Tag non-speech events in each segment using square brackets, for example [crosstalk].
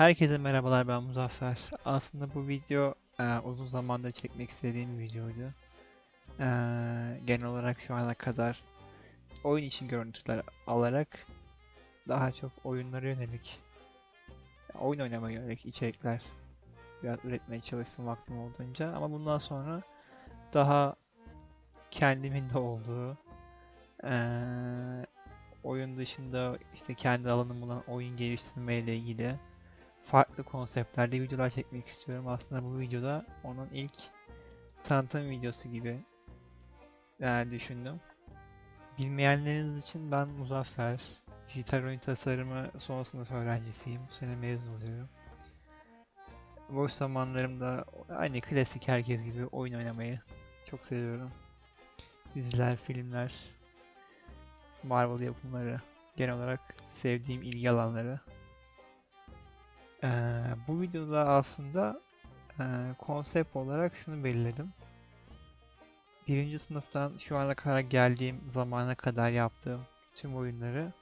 Herkese merhabalar ben Muzaffer. Aslında bu video e, uzun zamandır çekmek istediğim bir videoydu. E, genel olarak şu ana kadar oyun için görüntüler alarak daha çok oyunlara yönelik, oyun oynamaya yönelik içerikler biraz üretmeye çalıştım vaktim olduğunca. Ama bundan sonra daha kendimin de olduğu, e, oyun dışında işte kendi alanım olan oyun geliştirme ile ilgili farklı konseptlerde videolar çekmek istiyorum. Aslında bu videoda onun ilk tanıtım videosu gibi yani düşündüm. Bilmeyenleriniz için ben Muzaffer. Dijital oyun tasarımı son sınıf öğrencisiyim. Bu sene mezun oluyorum. Boş zamanlarımda aynı klasik herkes gibi oyun oynamayı çok seviyorum. Diziler, filmler, Marvel yapımları genel olarak sevdiğim ilgi alanları. Ee, bu videoda aslında e, konsept olarak şunu belirledim. Birinci sınıftan şu ana kadar geldiğim zamana kadar yaptığım tüm oyunları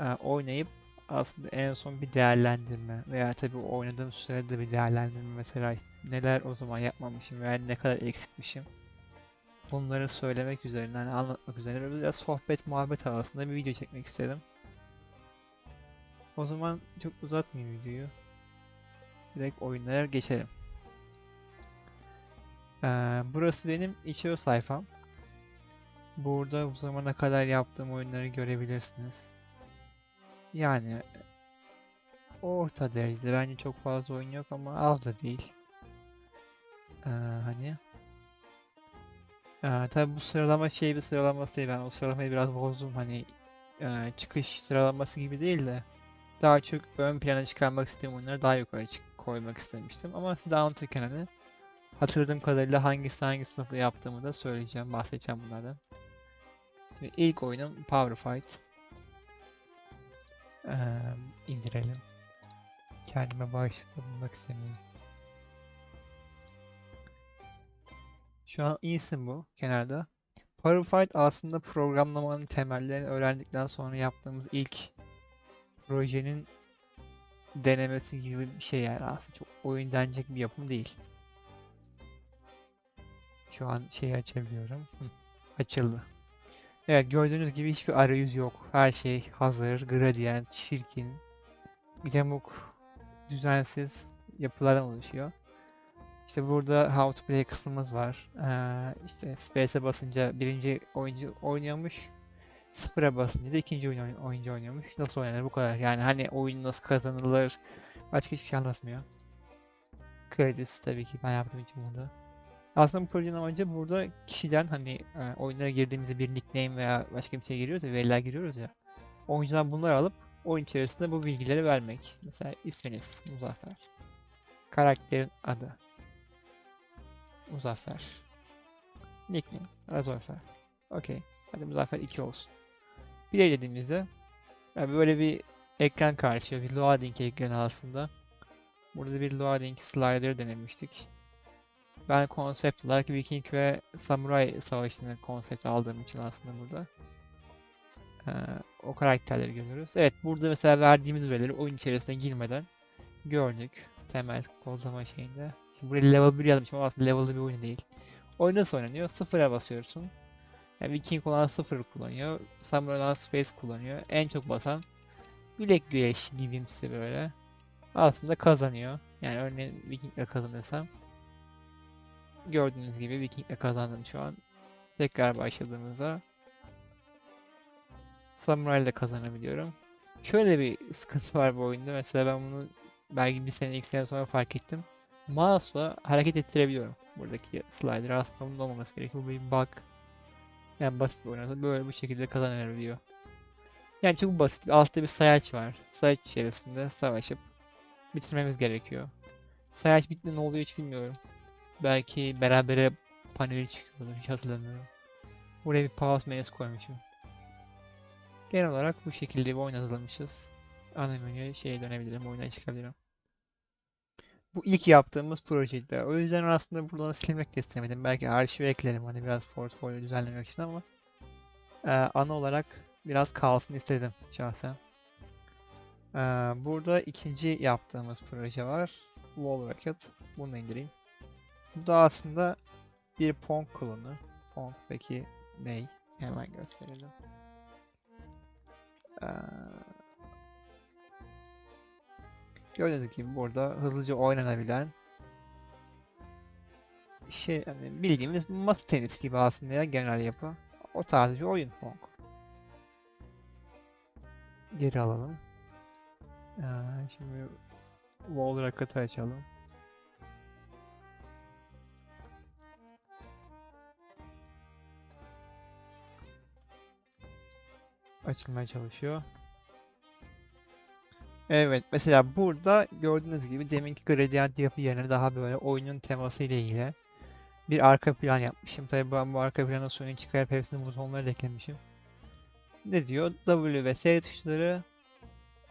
e, oynayıp aslında en son bir değerlendirme veya tabii oynadığım sürede bir değerlendirme mesela neler o zaman yapmamışım veya ne kadar eksikmişim bunları söylemek üzerine hani anlatmak üzerine biraz sohbet muhabbet havasında bir video çekmek istedim. O zaman çok uzatmayayım videoyu direkt oyunlara geçelim. Ee, burası benim itch.io sayfam. Burada bu zamana kadar yaptığım oyunları görebilirsiniz. Yani orta derecede bence çok fazla oyun yok ama az da değil. Ee, hani ee, tabi bu sıralama şey bir sıralaması değil ben o sıralamayı biraz bozdum hani e, çıkış sıralaması gibi değil de daha çok ön plana çıkarmak istediğim oyunları daha yukarı çık koymak istemiştim. Ama size anlatırken hani hatırladığım kadarıyla hangisi hangi sınıfta yaptığımı da söyleyeceğim, bahsedeceğim bunlardan. Ve ilk oyunum Power Fight. Ee, indirelim. Kendime bağışıklı bulmak istemiyorum. Şu an iyisin bu kenarda. Power Fight aslında programlamanın temellerini öğrendikten sonra yaptığımız ilk projenin denemesi gibi bir şey yani aslında çok oyun denecek bir yapım değil. Şu an şeyi açabiliyorum. Açıldı. Evet gördüğünüz gibi hiçbir arayüz yok. Her şey hazır, gradient, çirkin, yamuk, düzensiz yapılardan oluşuyor. İşte burada how to play kısmımız var. Ee, işte space'e basınca birinci oyuncu oynuyormuş. Sıfıra basınca ikinci oyun, oyuncu oynuyormuş. Nasıl oynanır bu kadar. Yani hani oyun nasıl kazanılır. Başka hiçbir şey anlatmıyor. Kredisi tabii ki ben yaptığım için burada. Aslında bu projenin amacı burada kişiden hani e, oyunlara girdiğimizde bir nickname veya başka bir şey giriyoruz ya veriler giriyoruz ya. Oyuncudan bunları alıp oyun içerisinde bu bilgileri vermek. Mesela isminiz Muzaffer. Karakterin adı. Muzaffer. Nickname. Muzaffer. Okey. Hadi Muzaffer 2 olsun. Play dediğimizde yani böyle bir ekran karşıya bir loading ekranı aslında. Burada bir loading slider denemiştik. Ben konsept olarak Viking ve Samurai savaşını konsept aldığım için aslında burada. Ee, o karakterleri görüyoruz. Evet burada mesela verdiğimiz verileri oyun içerisine girmeden gördük. Temel kodlama şeyinde. Şimdi buraya level 1 yazmışım ama aslında level'lı bir oyun değil. Oyun nasıl oynanıyor? Sıfıra basıyorsun. Yani Viking olan sıfır kullanıyor. Samurai olan space kullanıyor. En çok basan bilek güreş gibimsi böyle. Aslında kazanıyor. Yani örneğin Viking'le kazanırsam gördüğünüz gibi Viking'le kazandım şu an. Tekrar başladığımızda Samurai ile kazanabiliyorum. Şöyle bir sıkıntı var bu oyunda. Mesela ben bunu belki bir sene iki sene sonra fark ettim. Mouse'la hareket ettirebiliyorum. Buradaki slider aslında bunun olmaması gerekiyor. Bu bir bug. Yani basit bir oyun böyle bu şekilde kazanabiliyor. Yani çok basit. Altta bir sayaç var. Sayaç içerisinde savaşıp bitirmemiz gerekiyor. Sayaç bitti ne oluyor hiç bilmiyorum. Belki berabere paneli çıkıyordur hiç hatırlamıyorum. Buraya bir pause menüsü koymuşum. Genel olarak bu şekilde bir oyun hazırlamışız. Ana menüye şeye dönebilirim, oyuna çıkabilirim. Bu ilk yaptığımız projeydi. O yüzden aslında buradan silmek de istemedim. Belki arşive eklerim hani biraz portfolyo düzenlemek için ama e, ana olarak biraz kalsın istedim şahsen. Ee, burada ikinci yaptığımız proje var. Wall Rocket. Bunu da indireyim. Bu da aslında bir Pong klonu. Pong peki ney? Hemen gösterelim. Ee, gördüğünüz gibi burada hızlıca oynanabilen şey hani bildiğimiz masa tenisi gibi aslında ya genel yapı. O tarz bir oyun Pong. Geri alalım. Ee, şimdi Wall Rocket'ı açalım. Açılmaya çalışıyor. Evet, mesela burada gördüğünüz gibi deminki gradient yapı yerine daha böyle oyunun teması ile ilgili bir arka plan yapmışım. Tabii ben bu arka plana suyunu çıkarıp hepsini butonları da eklemişim. Ne diyor? W ve S tuşları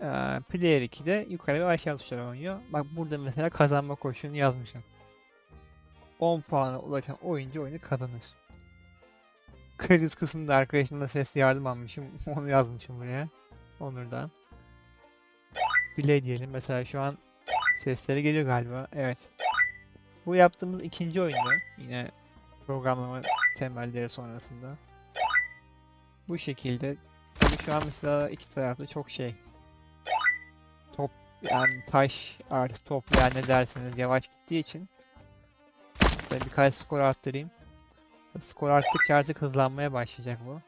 eee, Player 2'de yukarı ve aşağı tuşları oynuyor. Bak burada mesela kazanma koşulunu yazmışım. 10 puana ulaşan oyuncu oyunu kazanır. Kriz kısmında arkadaşımla ses yardım almışım. [laughs] Onu yazmışım buraya. Onur'dan. Play diyelim. Mesela şu an sesleri geliyor galiba. Evet. Bu yaptığımız ikinci oyundu. Yine programlama temelleri sonrasında. Bu şekilde. Tabii şu an mesela iki tarafta çok şey. Top yani taş artı top yani ne derseniz yavaş gittiği için. Mesela birkaç skor arttırayım. Mesela skor arttıkça artık hızlanmaya başlayacak bu.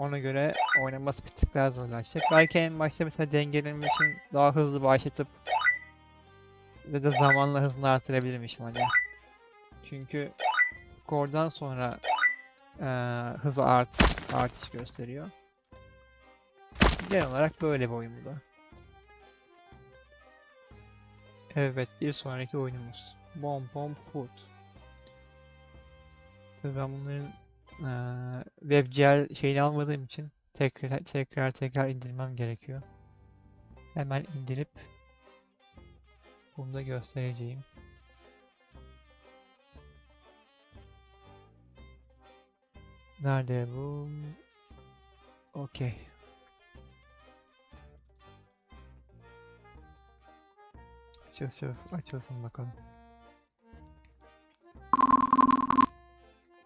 Ona göre oynaması bir tık daha zorlaşacak. Belki en başta mesela dengelemek için daha hızlı başlatıp ya da zamanla hızını artırabilirmişim hani. Çünkü skordan sonra eee hızı art artış gösteriyor. Genel olarak böyle bir oyun bu da. Evet, bir sonraki oyunumuz. Bomb Bomb Food. Tabii ben bunların WebGL şeyini almadığım için tekrar tekrar tekrar indirmem gerekiyor. Hemen indirip bunu da göstereceğim. Nerede bu? Okey. Açılsın, açılsın bakalım.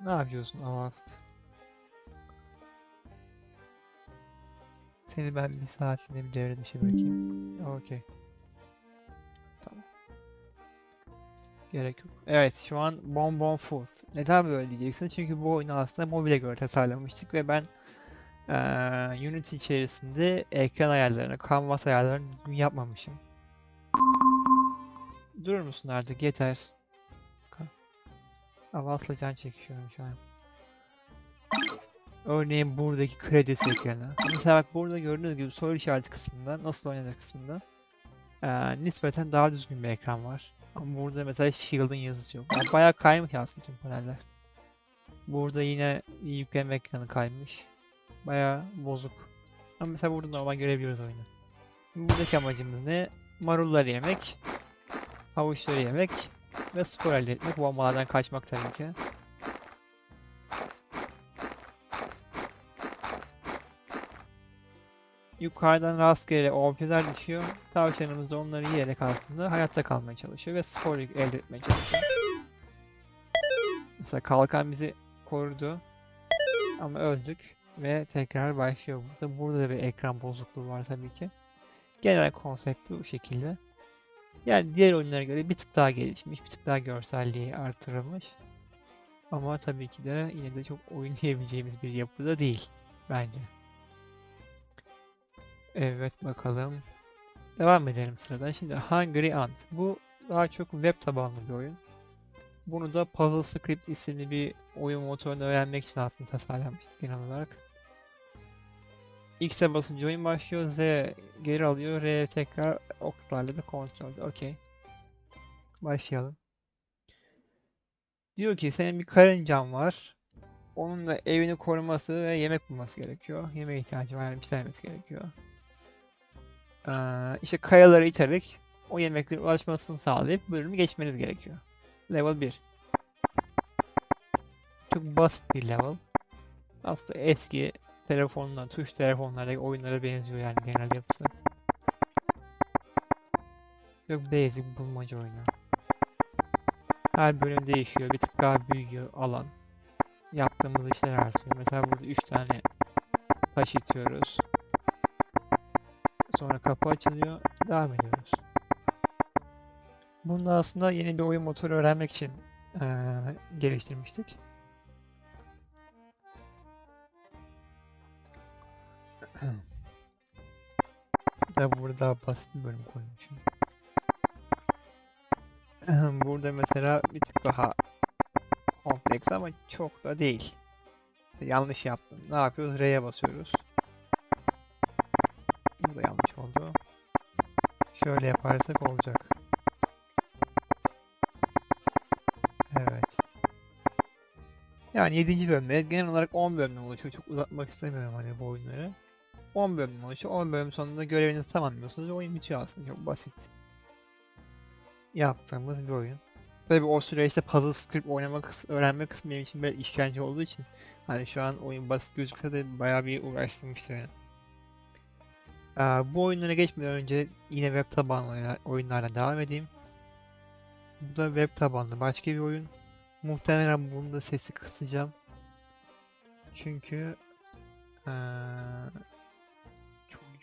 Ne yapıyorsun Avast? Seni ben bir saatliğine bir devre dışı bırakayım. Okey. Tamam. Gerek yok. Evet şu an Bonbon Food. Neden böyle diyeceksin? Çünkü bu oyunu aslında mobile göre tasarlamıştık ve ben eee Unity içerisinde ekran ayarlarını, canvas ayarlarını yapmamışım. Durur musun artık? Yeter. Avazla can çekişiyorum şu an. Örneğin buradaki kredisi ekranı. Mesela bak burada gördüğünüz gibi soru işareti kısmında, nasıl oynanır kısmında eee, nispeten daha düzgün bir ekran var. Ama burada mesela Shield'ın yazısı yok. Yani bayağı kaymış aslında tüm paneller. Burada yine yükleme ekranı kaymış. Bayağı bozuk. Ama mesela burada normal görebiliyoruz oyunu. Buradaki amacımız ne? Marulları yemek, havuçları yemek ve skor elde etmek. Bombalardan kaçmak tabii ki. Yukarıdan rastgele OP'ler düşüyor. Tavşanımız da onları yiyerek aslında hayatta kalmaya çalışıyor ve skor elde etmeye çalışıyor. Mesela kalkan bizi korudu ama öldük ve tekrar başlıyor burada. Burada da bir ekran bozukluğu var tabii ki. Genel konsepti bu şekilde. Yani diğer oyunlara göre bir tık daha gelişmiş, bir tık daha görselliği artırılmış. Ama tabii ki de yine de çok oynayabileceğimiz [laughs] bir yapıda değil bence. Evet bakalım. Devam edelim sıradan. Şimdi Hungry Ant. Bu daha çok web tabanlı bir oyun. Bunu da Puzzle Script isimli bir oyun motorunu öğrenmek için aslında tasarlanmıştık genel olarak. X'e basınca oyun başlıyor. Z geri alıyor. R tekrar oklarla da kontrol. Okey. Başlayalım. Diyor ki senin bir karıncan var. Onun da evini koruması ve yemek bulması gerekiyor. Yemeğe ihtiyacı var. Yani bir yemesi gerekiyor. Ee, işte kayaları iterek o yemeklere ulaşmasını sağlayıp bölümü geçmeniz gerekiyor. Level 1. Çok basit bir level. Aslında eski telefondan, tuş telefonlardaki oyunlara benziyor yani genel yapısı. Çok basic bulmaca oyunu. Her bölüm değişiyor. Bir tık daha büyüyor alan. Yaptığımız işler artıyor. Mesela burada 3 tane taş itiyoruz. Sonra kapı açılıyor. Devam ediyoruz. Bunu da aslında yeni bir oyun motoru öğrenmek için eee, geliştirmiştik. Mesela burada basit bir bölüm koymuşum. Burada mesela bir tık daha kompleks ama çok da değil. Mesela yanlış yaptım. Ne yapıyoruz? R'ye basıyoruz. Bu da yanlış oldu. Şöyle yaparsak olacak. Evet. Yani 7. bölümde genel olarak 10 bölümden oluşuyor. Çok uzatmak istemiyorum hani bu oyunları. 10 bölümden oluşuyor. 10 bölüm sonunda görevinizi tamamlıyorsunuz ve oyun bitiyor aslında. Çok basit. Yaptığımız bir oyun. Tabii o süreçte puzzle script oynama kısmı, öğrenme kısmı benim için biraz işkence olduğu için hani şu an oyun basit gözükse de bayağı bir uğraştırmıştı beni. Ee, bu oyunlara geçmeden önce yine web tabanlı oyunlarla devam edeyim. Bu da web tabanlı başka bir oyun. Muhtemelen bunun da sesi kısacağım. Çünkü çok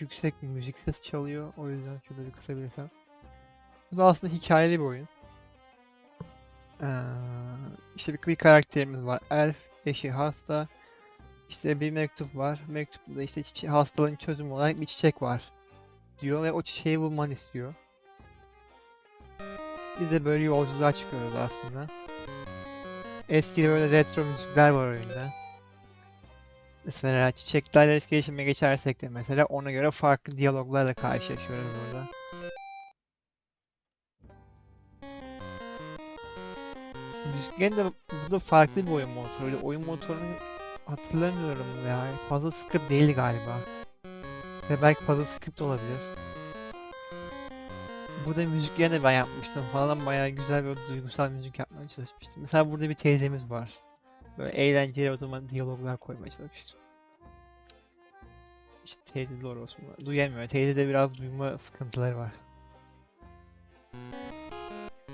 yüksek müzik ses çalıyor. O yüzden bir kısabilirsem. Bu da aslında hikayeli bir oyun. Eee işte bir, bir karakterimiz var. Elf, eşi hasta. İşte bir mektup var. Mektupta işte hastalığın çözümü olarak bir çiçek var diyor ve o çiçeği bulmanı istiyor. Biz de böyle yolculuğa çıkıyoruz aslında. Eski böyle retro müzikler var oyunda. Mesela çiçeklerle etkileşime geçersek de mesela ona göre farklı diyaloglarla karşılaşıyoruz burada. Müziklerin de burada farklı bir oyun motoru. Öyle oyun motorunu hatırlamıyorum ya. Fazla script değil galiba. Ve belki fazla script olabilir. Burada müziklerini ben yapmıştım falan bayağı güzel bir duygusal müzik yapmaya çalışmıştım. Mesela burada bir teyzemiz var. Böyle eğlenceli o zaman diyaloglar koymaya çalışmıştım. İşte teyze doğru olsun. Duyamıyor. Teyze de biraz duyma sıkıntıları var.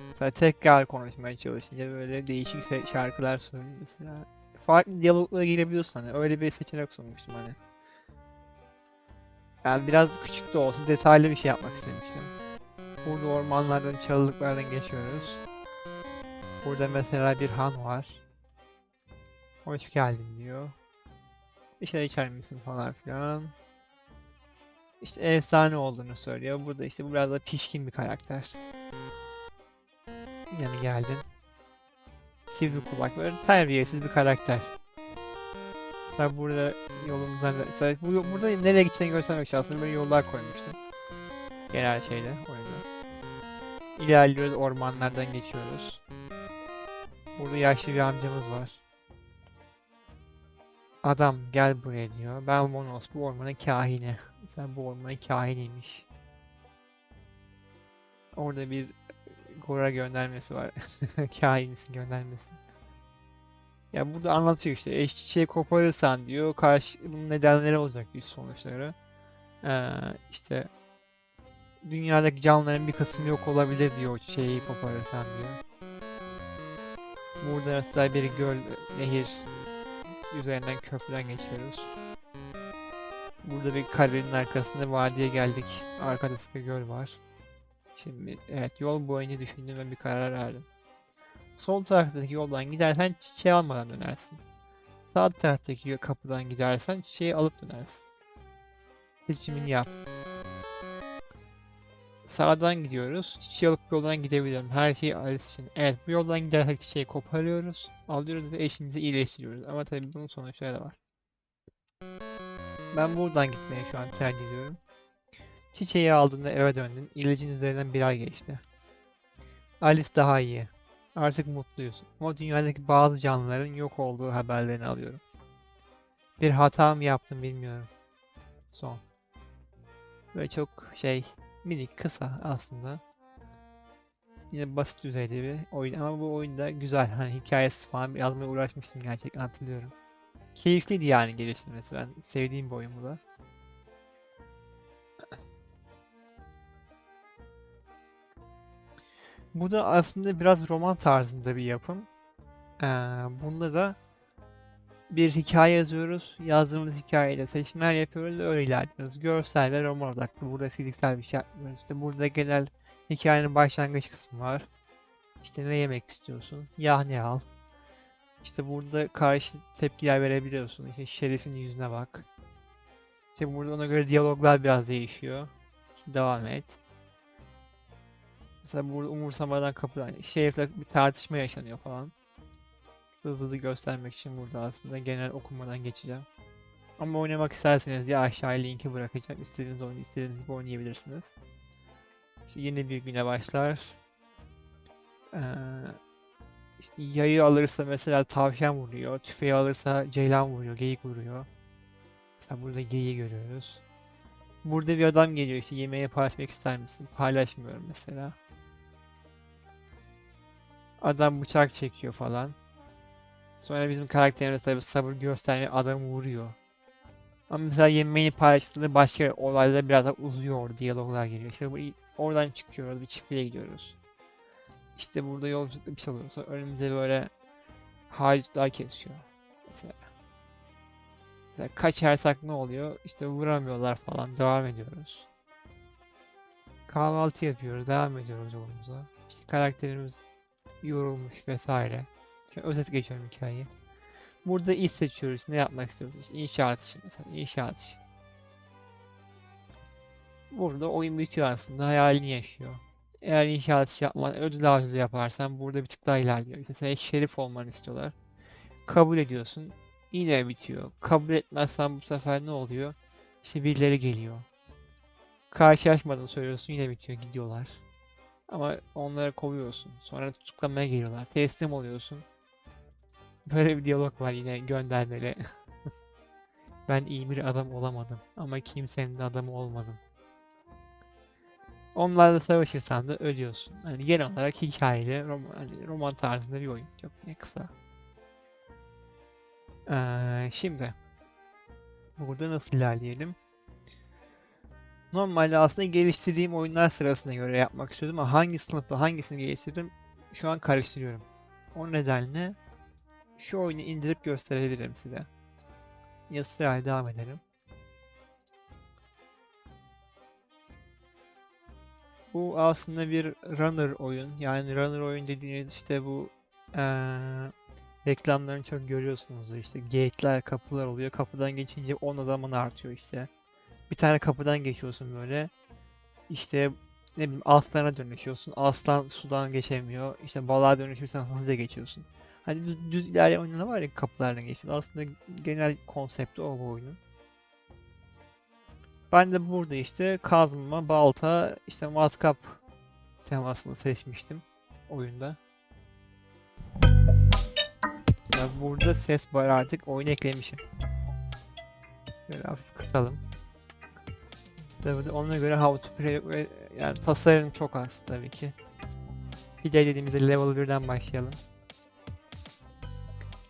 Mesela tekrar konuşmaya çalışınca böyle değişik şarkılar söylüyor mesela. Farklı diyaloglara girebiliyorsun hani öyle bir seçenek sunmuştum hani. Yani biraz küçük de olsa detaylı bir şey yapmak istemiştim. Burada ormanlardan, çalılıklardan geçiyoruz. Burada mesela bir han var. Hoş geldin diyor. Bir şey içer misin falan filan. İşte efsane olduğunu söylüyor. Burada işte bu biraz da pişkin bir karakter. Yine mi geldin? Sivri kulak böyle terbiyesiz bir karakter. Ben burada yolumuzdan mesela bu burada nereye gideceğini göstermek için aslında böyle yollar koymuştum. Genel şeyde oyunda. İlerliyoruz ormanlardan geçiyoruz. Burada yaşlı bir amcamız var. Adam gel buraya diyor. Ben Monos bu ormanın kahini. Sen bu ormanın kahiniymiş. Orada bir Gora göndermesi var. [laughs] Kahin misin göndermesi. Ya burada anlatıyor işte eş çiçeği koparırsan diyor karşı bunun nedenleri olacak diyor sonuçları. Ee, işte dünyadaki canlıların bir kısmı yok olabilir diyor çiçeği koparırsan diyor. Burada mesela bir göl, nehir üzerinden köprüden geçiyoruz. Burada bir kalenin arkasında vadiye geldik. Arkada göl var. Şimdi evet yol boyunca düşündüm ve bir karar verdim. Sol taraftaki yoldan gidersen çiçeği almadan dönersin. Sağ taraftaki kapıdan gidersen çiçeği alıp dönersin. Seçimini yap. Sağdan gidiyoruz. Çiçeği alıp yoldan gidebilirim. Her şey Alice için. Evet bu yoldan gidersek çiçeği koparıyoruz. Alıyoruz ve eşimizi iyileştiriyoruz. Ama tabii bunun sonuçları da var. Ben buradan gitmeyi şu an tercih ediyorum. Çiçeği aldığında eve döndün. İlacın üzerinden bir ay geçti. Alice daha iyi. Artık mutluyuz. Ama dünyadaki bazı canlıların yok olduğu haberlerini alıyorum. Bir hata mı yaptım bilmiyorum. Son. Böyle çok şey minik kısa aslında. Yine basit düzeyde bir oyun ama bu oyunda güzel. Hani hikayesi falan yazmaya uğraşmıştım gerçekten hatırlıyorum. Keyifliydi yani geliştirmesi. Ben sevdiğim bir oyun bu da. Bu da aslında biraz roman tarzında bir yapım. Ee, bunda da bir hikaye yazıyoruz. Yazdığımız hikayeyle seçimler yapıyoruz ve öyle ilerliyoruz. Görsel ve roman odaklı. Burada fiziksel bir şey yapmıyoruz. İşte burada genel hikayenin başlangıç kısmı var. İşte ne yemek istiyorsun? Yah ne al? İşte burada karşı tepkiler verebiliyorsun. İşte şerifin yüzüne bak. İşte burada ona göre diyaloglar biraz değişiyor. İşte devam et. Mesela burada umursamadan kapıdan şerifle bir tartışma yaşanıyor falan. Hızlı hızlı göstermek için burada aslında genel okumadan geçeceğim. Ama oynamak isterseniz ya aşağıya linki bırakacağım. İstediğiniz oyunu istediğiniz gibi oynayabilirsiniz. İşte yeni bir güne başlar. Ee, işte yayı alırsa mesela tavşan vuruyor. Tüfeği alırsa ceylan vuruyor, geyik vuruyor. Mesela burada geyiği görüyoruz. Burada bir adam geliyor işte yemeği paylaşmak ister misin? Paylaşmıyorum mesela. Adam bıçak çekiyor falan. Sonra bizim karakterimiz tabi sabır göstermiyor adamı vuruyor. Ama mesela yemeğini paylaştığında başka olaylar biraz daha uzuyor, diyaloglar geliyor. İşte bu, oradan çıkıyoruz, bir çiftliğe gidiyoruz. İşte burada yolculukta bir şey oluyor. Sonra önümüze böyle haydutlar kesiyor. Mesela. Mesela kaçarsak ne oluyor? İşte vuramıyorlar falan. Devam ediyoruz. Kahvaltı yapıyoruz. Devam ediyoruz yolumuza. İşte karakterimiz yorulmuş vesaire. Özet geçiyorum hikayeyi. Burada iş seçiyoruz. Ne yapmak istiyoruz? İşte inşaat işi mesela. İnşaat işi. Burada oyun bitiyor aslında. Hayalini yaşıyor. Eğer inşaat işi yapman, ödül avcılığı yaparsan burada bir tık daha ilerliyor. İşte sana şerif olmanı istiyorlar. Kabul ediyorsun. Yine bitiyor. Kabul etmezsen bu sefer ne oluyor? İşte birileri geliyor. Karşılaşmadan söylüyorsun yine bitiyor gidiyorlar. Ama onları kovuyorsun. Sonra tutuklamaya geliyorlar. Teslim oluyorsun. Böyle bir diyalog var yine göndermeli. [laughs] ben iyi bir adam olamadım ama kimsenin adamı olmadım. Onlarla savaşırsan da ölüyorsun. Hani genel olarak hikayeli roman, hani roman tarzında bir oyun. Çok ne kısa. Ee, şimdi burada nasıl ilerleyelim? Normalde aslında geliştirdiğim oyunlar sırasına göre yapmak istiyordum ama hangi sınıfta hangisini geliştirdim şu an karıştırıyorum. O nedenle şu oyunu indirip gösterebilirim size. Ya sırayla devam edelim. Bu aslında bir runner oyun. Yani runner oyun dediğiniz işte bu eee reklamlarını çok görüyorsunuz işte gate'ler, kapılar oluyor. Kapıdan geçince 10 adamın artıyor işte. Bir tane kapıdan geçiyorsun böyle. İşte ne bileyim aslana dönüşüyorsun. Aslan sudan geçemiyor. İşte balığa dönüşürsen hızlıca geçiyorsun. Hani düz, düz ilerleyen oyunlar var ya kapılardan geçti. Aslında genel konsepti o bu oyunun. Ben de burada işte kazma, balta, işte matkap temasını seçmiştim oyunda. Mesela burada ses var artık oyun eklemişim. Böyle hafif kısalım. Tabii de ona göre how to play ve yani tasarım çok az tabii ki. Hikaye dediğimizde level 1'den başlayalım.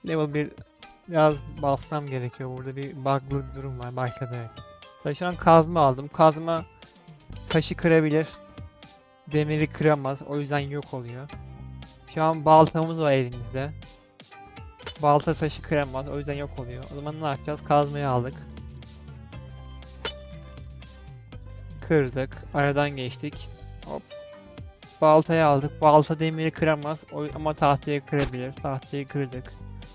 Level 1 biraz basmam gerekiyor. Burada bir bug'lı durum var. Başladı evet. Ben şu an kazma aldım. Kazma taşı kırabilir. Demiri kıramaz. O yüzden yok oluyor. Şu an baltamız var elimizde. Balta taşı kıramaz. O yüzden yok oluyor. O zaman ne yapacağız? Kazmayı aldık. Kırdık. Aradan geçtik. Hop. Baltayı aldık. Balta demiri kıramaz. O, ama tahtayı kırabilir. Tahtayı kırdık.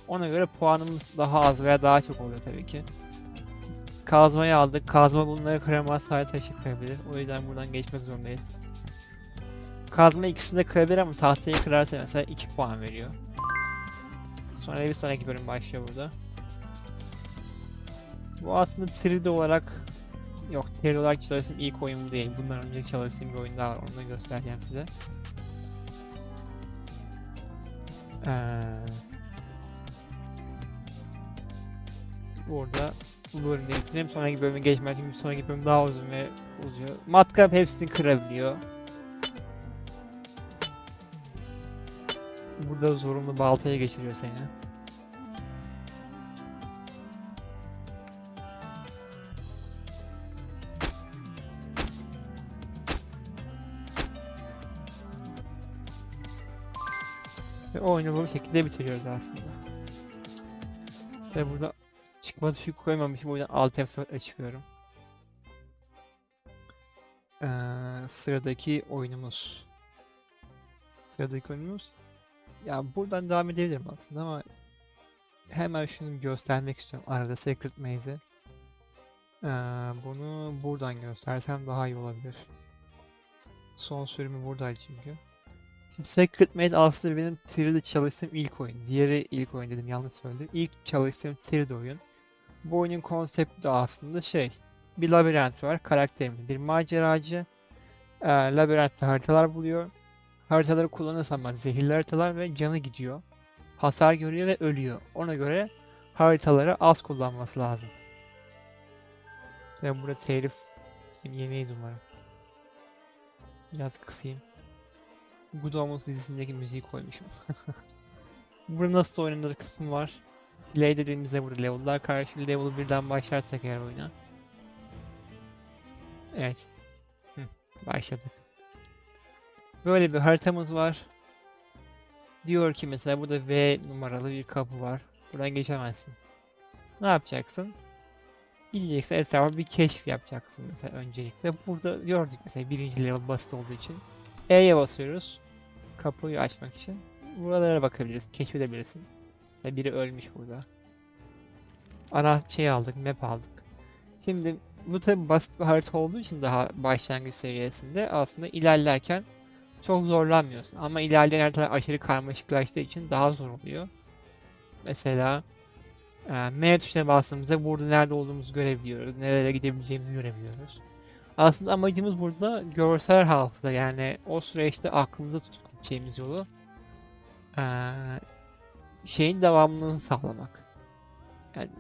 Ona göre puanımız daha az veya daha çok oluyor tabii ki. Kazmayı aldık. Kazma bunları kıramaz. Sadece taşı kırabilir. O yüzden buradan geçmek zorundayız. Kazma ikisini de kırabilir ama tahtayı kırarsa mesela 2 puan veriyor. Sonra bir sonraki bölüm başlıyor burada. Bu aslında 3D olarak yok 3D olarak çalıştığım ilk oyun bu değil. Bundan önce çalıştığım bir oyun daha var. Onu da göstereceğim size. Bu arada bu bölümde bitirelim. Sonraki bölüme geçmez çünkü sonraki bölüm daha uzun ve uzuyor. Matkap hepsini kırabiliyor. Burada zorunlu baltaya geçiriyor seni. Ve oyunu bu şekilde bitiriyoruz aslında. Ve burada tuşu koymamışım o yüzden Alt F4 ile çıkıyorum. Ee, sıradaki oyunumuz. Sıradaki oyunumuz. Ya buradan devam edebilirim aslında ama hemen şunu göstermek istiyorum arada Secret Maze'i. Ee, bunu buradan göstersem daha iyi olabilir. Son sürümü buradaydı çünkü. Şimdi Secret Maze aslında benim 3D'de çalıştığım ilk oyun. Diğeri ilk oyun dedim yanlış söyledim. İlk çalıştığım 3D oyun. Bu oyunun konsepti aslında şey. Bir labirent var. Karakterimiz bir maceracı. Ee, labirentte haritalar buluyor. Haritaları kullanırsam ben zehirli haritalar ve canı gidiyor. Hasar görüyor ve ölüyor. Ona göre haritaları az kullanması lazım. Ve burada telif yemeyiz umarım. Biraz kısayım. Good Omens dizisindeki müziği koymuşum. [laughs] burada nasıl oynanır kısmı var. Play dediğimizde burada level'lar karşı level 1'den başlarsak eğer oyuna. Evet. Hı, başladık. Böyle bir haritamız var. Diyor ki mesela burada V numaralı bir kapı var. Buradan geçemezsin. Ne yapacaksın? Gideceksin etrafa bir keşif yapacaksın mesela öncelikle. Burada gördük mesela birinci level basit olduğu için. E'ye basıyoruz. Kapıyı açmak için. Buralara bakabiliriz, keşfedebilirsin. Mesela biri ölmüş burada. Ana şey aldık, map aldık. Şimdi bu tabi basit bir harita olduğu için daha başlangıç seviyesinde aslında ilerlerken çok zorlanmıyorsun. Ama ilerleyen haritalar aşırı karmaşıklaştığı için daha zor oluyor. Mesela e, M tuşuna bastığımızda burada nerede olduğumuzu görebiliyoruz. Nerelere gidebileceğimizi görebiliyoruz. Aslında amacımız burada görsel hafıza yani o süreçte aklımızda tutup gideceğimiz yolu e, şeyin devamlılığını sağlamak. Yani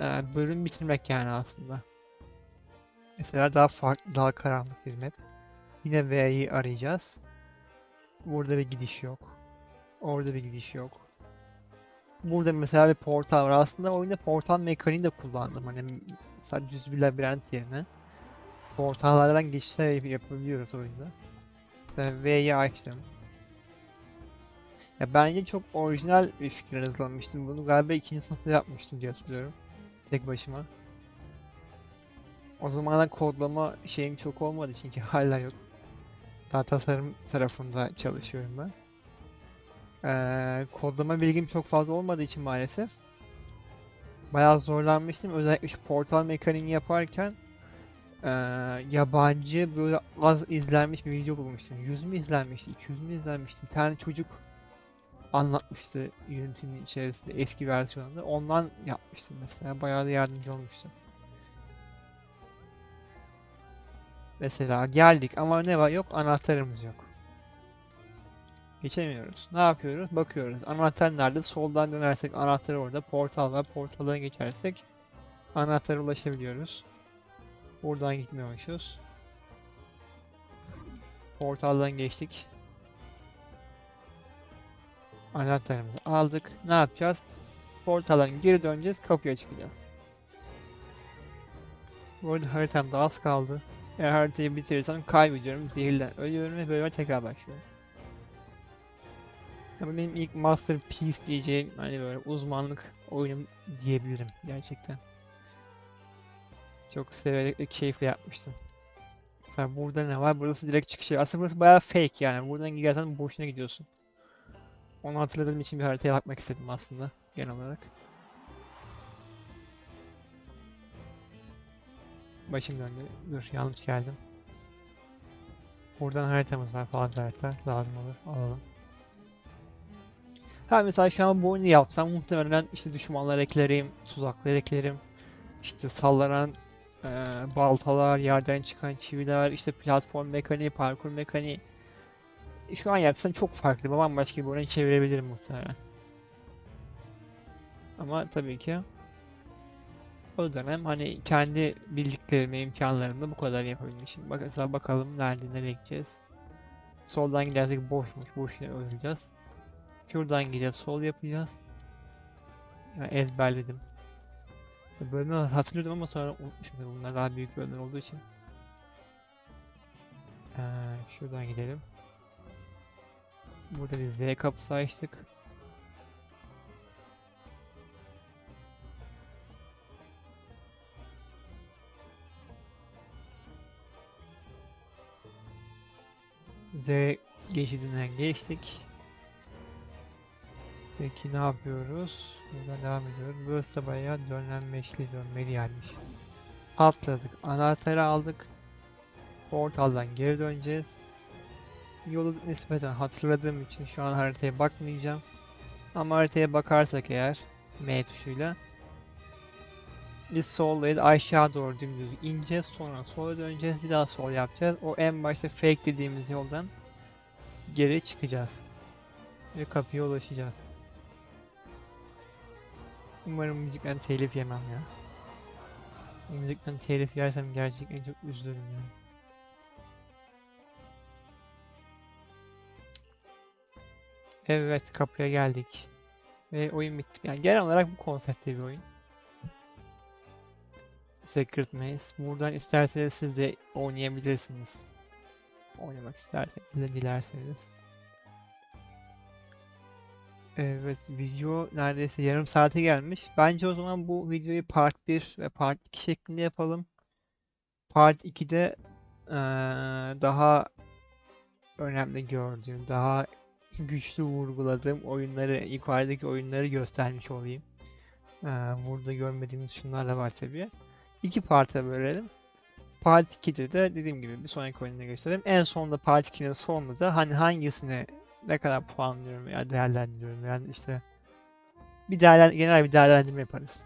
e, bölüm bitirmek yani aslında. Mesela daha farklı, daha karanlık bir map. Yine V'yi arayacağız. Burada bir gidiş yok. Orada bir gidiş yok. Burada mesela bir portal var. Aslında oyunda portal mekaniği de kullandım. Hani sadece düz bir labirent yerine. Portallardan geçişler yap- yapabiliyoruz oyunda. Mesela V'yi açtım. Ya bence çok orijinal bir fikir hazırlamıştım. Bunu galiba ikinci sınıfta yapmıştım diye hatırlıyorum. Tek başıma. O zamanlar kodlama şeyim çok olmadı çünkü [laughs] hala yok. Daha tasarım tarafında çalışıyorum ben. Ee, kodlama bilgim çok fazla olmadığı için maalesef bayağı zorlanmıştım. Özellikle şu portal mekaniğini yaparken ee, yabancı böyle az izlenmiş bir video bulmuştum. 100 mü izlenmişti, 200 mü izlenmişti? Bir tane çocuk anlatmıştı Unity'nin içerisinde eski versiyonunda. Ondan yapmıştım mesela. Bayağı da yardımcı olmuştu. Mesela geldik ama ne var? Yok anahtarımız yok. Geçemiyoruz. Ne yapıyoruz? Bakıyoruz. Anahtar nerede? Soldan dönersek anahtar orada. Portal var. Portaldan geçersek anahtara ulaşabiliyoruz. Buradan gitmiyormuşuz. Portaldan geçtik. Anahtarımızı aldık. Ne yapacağız? Portaldan geri döneceğiz. Kapıya çıkacağız. Bu arada haritamda az kaldı. Eğer haritayı bitirirsem kaybediyorum, zehirlen ölüyorum ve böyle tekrar başlıyorum. Ama benim ilk masterpiece diyeceğim hani böyle uzmanlık oyunum diyebilirim gerçekten. Çok severek ve keyifle yapmıştım. Mesela burada ne var? Burası direkt çıkış yeri. Aslında burası bayağı fake yani. Buradan gidersen boşuna gidiyorsun. Onu hatırladığım için bir haritaya bakmak istedim aslında genel olarak. Başım döndü. Dur yanlış geldim. Buradan haritamız var falan harita. Lazım olur. Alalım. Ha mesela şu an bu oyunu yapsam muhtemelen işte düşmanlar eklerim, tuzaklar eklerim. İşte sallanan eee, baltalar, yerden çıkan çiviler, işte platform mekaniği, parkur mekaniği. Şu an yapsam çok farklı. Bambaşka bir oyuna çevirebilirim muhtemelen. Ama tabii ki o dönem hani kendi bildiklerimi, imkanlarımla bu kadar yapabilmişim. Bak mesela bakalım nerede nereye gideceğiz. Soldan gidersek boşmuş, boşuna öleceğiz. Şuradan gideceğiz, sol yapacağız. Yani ezberledim. Bölümü hatırlıyordum ama sonra unutmuşum bunlar daha büyük bölümler olduğu için. Ee, şuradan gidelim. Burada bir Z kapısı açtık. Z geçidinden geçtik. Peki ne yapıyoruz? Buradan devam ediyoruz. Burası da bayağı dönlenmeçli dönmeli yermiş. Atladık. Anahtarı aldık. Portaldan geri döneceğiz. Yolu nispeten hatırladığım için şu an haritaya bakmayacağım. Ama haritaya bakarsak eğer M tuşuyla biz soldayız aşağı doğru dümdüz ineceğiz sonra sola döneceğiz bir daha sol yapacağız. O en başta fake dediğimiz yoldan geri çıkacağız. Ve kapıya ulaşacağız. Umarım müzikten telif yemem ya. Müzikten telif yersem gerçekten çok üzülürüm yani. Evet kapıya geldik. Ve oyun bitti. Yani genel olarak bu konseptte bir oyun. Secret Maze. Buradan isterseniz siz de oynayabilirsiniz. Oynamak isterseniz de dilerseniz. Evet video neredeyse yarım saate gelmiş. Bence o zaman bu videoyu part 1 ve part 2 şeklinde yapalım. Part 2'de eee, daha önemli gördüğüm, daha güçlü vurguladığım oyunları, yukarıdaki oyunları göstermiş olayım. Eee, burada görmediğimiz şunlar da var tabii. İki parta bölelim. Part 2'de de dediğim gibi bir sonraki oyunda gösterelim. En sonunda Part 2'nin sonunda da hani hangisine ne kadar puanlıyorum veya değerlendiriyorum yani işte bir değerlen genel bir değerlendirme yaparız.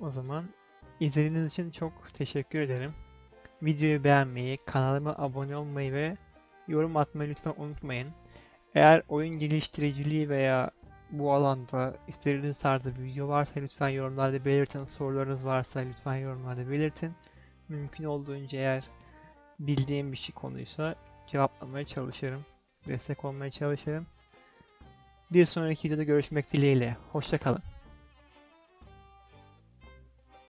O zaman izlediğiniz için çok teşekkür ederim. Videoyu beğenmeyi, kanalıma abone olmayı ve yorum atmayı lütfen unutmayın. Eğer oyun geliştiriciliği veya bu alanda istediğiniz tarzda bir video varsa lütfen yorumlarda belirtin. Sorularınız varsa lütfen yorumlarda belirtin. Mümkün olduğunca eğer bildiğim bir şey konuysa cevaplamaya çalışırım. Destek olmaya çalışırım. Bir sonraki videoda görüşmek dileğiyle. Hoşça kalın.